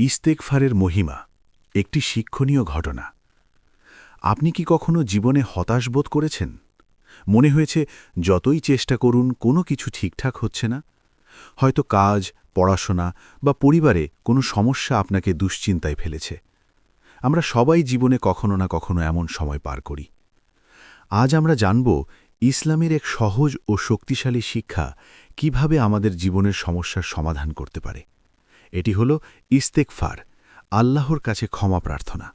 ইস্তেকফারের মহিমা, একটি শিক্ষণীয় ঘটনা। আপনি কি কখনো জীবনে হতাশ বোধ করেছেন? মনে হয়েছে, যতই চেষ্টা করুন, কোনো কিছু ঠিকঠাক হচ্ছে না। হয়তো কাজ, পড়াশোনা বা পরিবারে কোনো সমস্যা আপনাকে দুশ্চিন্তায় ফেলেছে। আমরা সবাই জীবনে কখনো না কখনো এমন সময় পার করি। আজ আমরা জানব, ইসলামের এক সহজ ও শক্তিশালী শিক্ষা কীভাবে আমাদের জীবনের সমস্যার সমাধান করতে পারে। এটি হল ইস্তেকফার, আল্লাহর কাছে ক্ষমা প্রার্থনা।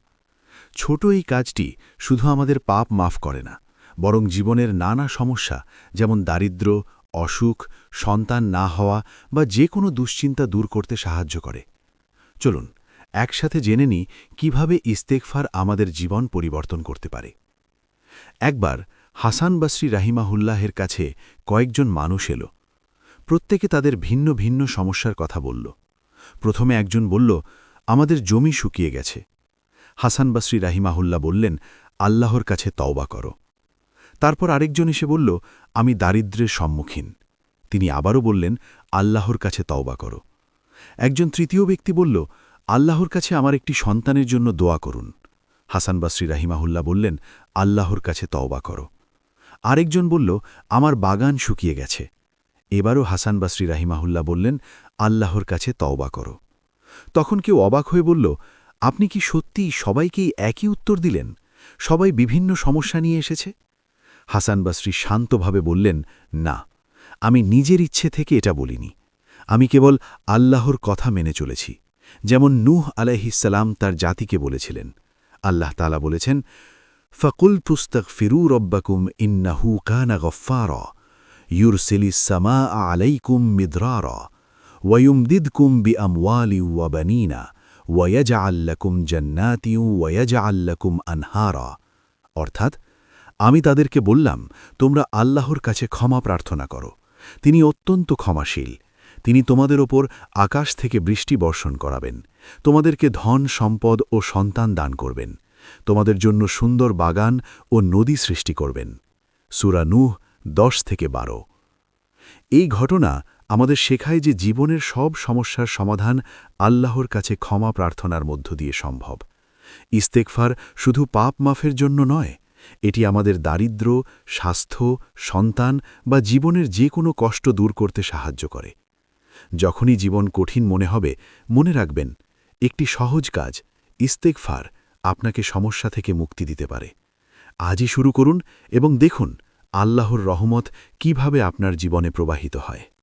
ছোট এই কাজটি শুধু আমাদের পাপ মাফ করে না, বরং জীবনের নানা সমস্যা, যেমন দারিদ্র অসুখ, সন্তান না হওয়া বা যে কোনো দুশ্চিন্তা দূর করতে সাহায্য করে। চলুন, একসাথে জেনে নিই কীভাবে ইস্তেকফার আমাদের জীবন পরিবর্তন করতে পারে। একবার হাসান বাসরি রাহিমাহুল্লাহের কাছে কয়েকজন মানুষ এলো। প্রত্যেকে তাদের ভিন্ন ভিন্ন সমস্যার কথা বলল। প্রথমে একজন বলল, আমাদের জমি শুকিয়ে গেছে। হাসান বাসরি রাহিমাহুল্লা বললেন, আল্লাহর কাছে তওবা করো। তারপর আরেকজন এসে বলল, আমি দারিদ্র্যের সম্মুখীন। তিনি আবারও বললেন, আল্লাহর কাছে তওবা করো। একজন তৃতীয় ব্যক্তি বলল, আল্লাহর কাছে আমার একটি সন্তানের জন্য দোয়া করুন। হাসান বাসরি রাহিমাহুল্লা বললেন, আল্লাহর কাছে তওবা করো। আরেকজন বলল, আমার বাগান শুকিয়ে গেছে। এবারও হাসান বাসরি রাহিমাহুল্লা বললেন আল্লাহর কাছে তওবা করো। তখন কেউ অবাক হয়ে বলল, আপনি কি সত্যিই সবাইকেই একই উত্তর দিলেন? সবাই বিভিন্ন সমস্যা নিয়ে এসেছে? হাসান বাসরি শান্তভাবে বললেন, না, আমি নিজের ইচ্ছে থেকে এটা বলিনি। আমি কেবল আল্লাহর কথা মেনে চলেছি। যেমন নূহ আলাইহিসাল্লাম তার জাতিকে বলেছিলেন। আল্লাহ তালা বলেছেন ফকুল পুস্তক ফিরু রব্বাকুম ইন্নাহু কানা গফার ইউরসিলিস সামা আলাইকুম মিদ্রার। ওয়ুমদিদকুম বি আমওয়ালি ওয়াবানিনা ওয়াজাআল্লাকুম জান্নাতি ওয়াজাআল্লাকুম আনহারা অর্থাৎ, আমি তাদেরকে বললাম, তোমরা আল্লাহর কাছে ক্ষমা প্রার্থনা করো। তিনি অত্যন্ত ক্ষমাশীল। তিনি তোমাদের ওপর আকাশ থেকে বৃষ্টি বর্ষণ করাবেন। তোমাদেরকে ধন, সম্পদ ও সন্তান দান করবেন। তোমাদের জন্য সুন্দর বাগান ও নদী সৃষ্টি করবেন। সুরানুহ দশ থেকে বারো। এই ঘটনা আমাদের শেখায় যে জীবনের সব সমস্যার সমাধান আল্লাহর কাছে ক্ষমা প্রার্থনার মধ্য দিয়ে সম্ভব। ইস্তেকফার শুধু পাপ মাফের জন্য নয়, এটি আমাদের দারিদ্র স্বাস্থ্য, সন্তান বা জীবনের যে কোনো কষ্ট দূর করতে সাহায্য করে। যখনই জীবন কঠিন মনে হবে, মনে রাখবেন, একটি সহজ কাজ ইস্তেকফার আপনাকে সমস্যা থেকে মুক্তি দিতে পারে। আজই শুরু করুন এবং দেখুন আল্লাহর রহমত কীভাবে আপনার জীবনে প্রবাহিত হয়।